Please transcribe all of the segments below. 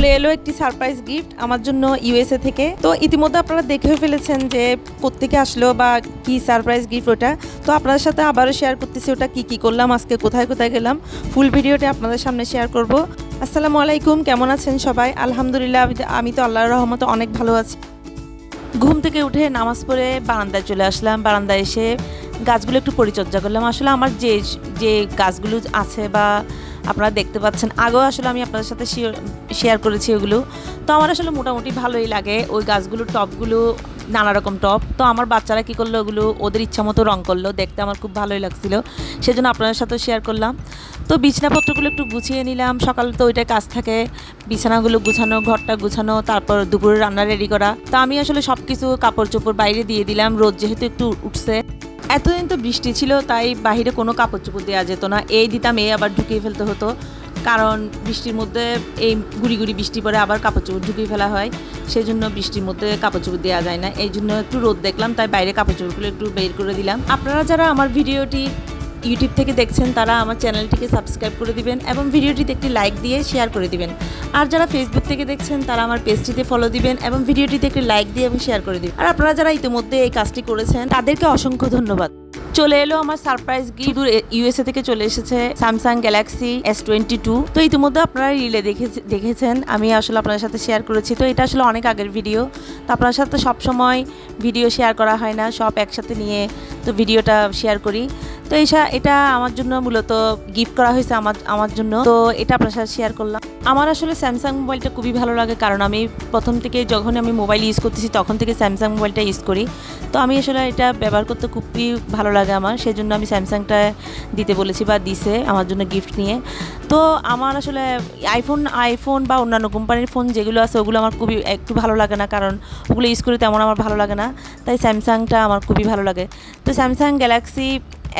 চলে এলো একটি সারপ্রাইজ গিফট আমার জন্য ইউএসএ থেকে। তো ইতিমধ্যে আপনারা দেখেও ফেলেছেন যে প্রত্যেকে আসলো বা কি সারপ্রাইজ গিফট ওটা। তো আপনাদের সাথে আবারও শেয়ার করতেছি ওটা কি কি করলাম, আজকে কোথায় কোথায় গেলাম। ফুল ভিডিওটি আপনাদের সামনে শেয়ার করব। আসসালামু আলাইকুম, কেমন আছেন সবাই? আলহামদুলিল্লাহ আমি- আমি তো আল্লাহর রহমতে অনেক ভালো আছি। ঘুম থেকে উঠে নামাজ পড়ে বারান্দায় চলে আসলাম। বারান্দায় এসে গাছগুলো একটু পরিচর্যা করলাম। আসলে আমার যে যে গাছগুলো আছে বা আপনারা দেখতে পাচ্ছেন, আগেও আসলে আমি আপনাদের সাথে শেয়ার করেছি ওগুলো। তো আমার আসলে মোটামুটি ভালোই লাগে। ওই গাছগুলোর টপগুলো নানা রকম টপ তো আমার বাচ্চারা কী করল ওগুলো, ওদের ইচ্ছা মতো রঙ করল, দেখতে আমার খুব ভালোই লাগছিল। সেজন্য আপনাদের সাথে শেয়ার করলাম। তো বিছানাপত্রগুলো একটু গুছিয়ে নিলাম। সকাল তো ওইটাই কাজ থাকে, বিছানাগুলো গুছানো, ঘরটা গুছানো, তারপর দুপুরে রান্না রেডি করা। তো আমি আসলে সব কিছু কাপড় চোপড় বাইরে দিয়ে দিলাম। রোদ যেহেতু একটু উঠছে। এতদিন তো বৃষ্টি ছিল, তাই বাইরে কোনো কাপড় চোপড় দেওয়া যেত না। এই দিতাম, এই আবার ঢুকিয়ে ফেলতে হতো। কারণ বৃষ্টির মধ্যে এই গুড়ি গুড়ি বৃষ্টি পরে আবার কাপড় চোপড় ঢুকিয়ে ফেলা হয় সেই জন্য বৃষ্টির মধ্যে কাপড় চোপড় দেওয়া যায় না। এই জন্য একটু রোদ দেখলাম, তাই বাইরে কাপড় চোপড়গুলো একটু বের করে দিলাম। আপনারা যারা আমার ভিডিওটি ইউটিউব থেকে দেখছেন, তারা আমার চ্যানেলটিকে সাবস্ক্রাইব করে দিবেন এবং ভিডিওটিতে একটি লাইক দিয়ে শেয়ার করে দিবেন। আর যারা ফেসবুক থেকে দেখছেন, তারা আমার পেজটিতে ফলো দিবেন এবং ভিডিওটিতে একটি লাইক দিয়ে এবং শেয়ার করে দিবেন। আর আপনারা যারা ইতিমধ্যে এই কাজটি করেছেন, তাদেরকে অসংখ্য ধন্যবাদ। চলে এলো আমার সারপ্রাইজ গিফট ইউএসএ থেকে চলে এসেছে Samsung Galaxy S twenty two তো ইতিমধ্যে আপনারা রিলে দেখেছে- দেখেছেন। আমি আসলে আপনার সাথে শেয়ার করেছি। তো এটা আসলে অনেক আগের ভিডিও তো আপনার সাথে সবসময় ভিডিও শেয়ার করা হয় না। সব একসাথে নিয়ে তো ভিডিওটা শেয়ার করি। তো এইসা এটা আমার জন্য মূলত গিফট করা হয়েছে আমার আমার জন্য। তো এটা আপনার সাথে শেয়ার করলাম। আমার আসলে স্যামসাং মোবাইলটা খুবই ভালো লাগে, কারণ আমি প্রথম থেকে যখন আমি মোবাইল ইউজ করতেছি, তখন থেকে স্যামসাং মোবাইলটা ইউজ করি। তো আমি আসলে এটা ব্যবহার করতে খুবই ভালো লাগে আমার সেই জন্য আমি স্যামসাংটা দিতে বলেছি বা দিছে আমার জন্য গিফট নিয়ে। তো আমার আসলে আইফোন আইফোন বা অন্যান্য কোম্পানির ফোন যেগুলো আছে, ওগুলো আমার খুবই, একটু ভালো লাগে না, কারণ ওগুলো ইউজ করি তেমন আমার ভালো লাগে না। তাই স্যামসাংটা আমার খুবই ভালো লাগে। তো Samsung Galaxy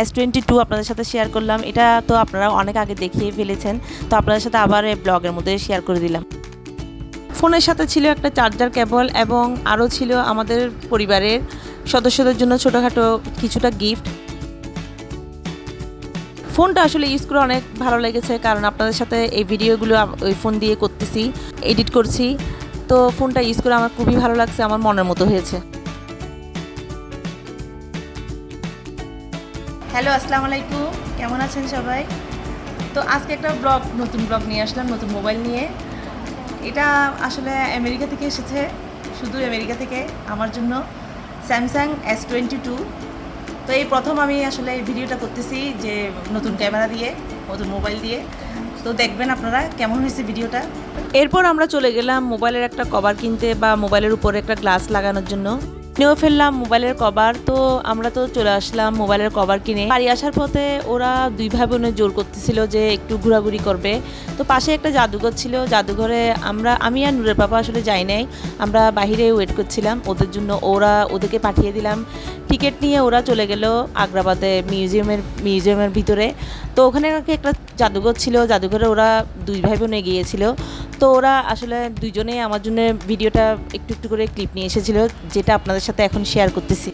S twenty two আপনাদের সাথে শেয়ার করলাম। এটা তো আপনারা অনেক আগে দেখিয়ে ফেলেছেন। তো আপনাদের সাথে আবার ব্লগের মধ্যে শেয়ার করে দিলাম। ফোনের সাথে ছিল একটা চার্জার কেবল এবং আরও ছিল আমাদের পরিবারের সদস্যদের জন্য ছোটোখাটো কিছুটা গিফট ফোনটা আসলে ইউজ করে অনেক ভালো লেগেছে, কারণ আপনাদের সাথে এই ভিডিওগুলো ওই ফোন দিয়ে করতেছি এডিট করছি। তো ফোনটা ইউজ করে আমার খুবই ভালো লাগছে, আমার মনের মতো হয়েছে। হ্যালো, আসসালামু আলাইকুম। কেমন আছেন সবাই? তো আজকে একটা ব্লগ, নতুন ব্লগ নিয়ে আসলাম, নতুন মোবাইল নিয়ে। এটা আসলে আমেরিকা থেকে এসেছে, শুধু আমেরিকা থেকে, আমার জন্য। স্যামসাং এস টোয়েন্টি টু তো এই প্রথম আমি আসলে ভিডিওটা করতেছি যে নতুন ক্যামেরা দিয়ে, নতুন মোবাইল দিয়ে। তো দেখবেন আপনারা কেমন হয়েছে ভিডিওটা এরপর আমরা চলে গেলাম মোবাইলের একটা কভার কিনতে বা মোবাইলের উপরে একটা গ্লাস লাগানোর জন্য। নিয়েও ফেললাম, মোবাইলের কভার, তো আমরা তো চলে আসলাম মোবাইলের কভার কিনে। বাড়ি আসার পথে ওরা দুই ভাই বোনে জোর করতেছিল যে একটু ঘোরাঘুরি করবে। তো পাশে একটা জাদুঘর ছিল, জাদুঘরে আমরা, আমি আর নূরের পাপা আসলে যাই নাই, আমরা বাইরে ওয়েট করছিলাম, ওদের জন্য ওরা ওদেরকে পাঠিয়ে দিলাম। টিকিট নিয়ে ওরা চলে গেল আগ্রাবাদে মিউজিয়ামের মিউজিয়ামের ভিতরে। তো ওখানে একটা জাদুঘর ছিল, জাদুঘরে ওরা দুই ভাই বোনে গিয়েছিল তো ওরা আসলে দুইজনেই আমার জন্য ভিডিওটা একটু একটু করে ক্লিপ নিয়ে এসেছিল, যেটা আপনাদের সাথে এখন শেয়ার করতেছি।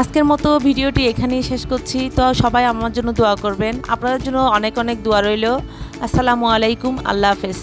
আজকের মতো ভিডিওটি এখানেই শেষ করছি। তো সবাই আমার জন্য দোয়া করবেন। আপনাদের জন্য অনেক অনেক দোয়া রইল। আসসালামু আলাইকুম। আল্লাহ হাফেজ।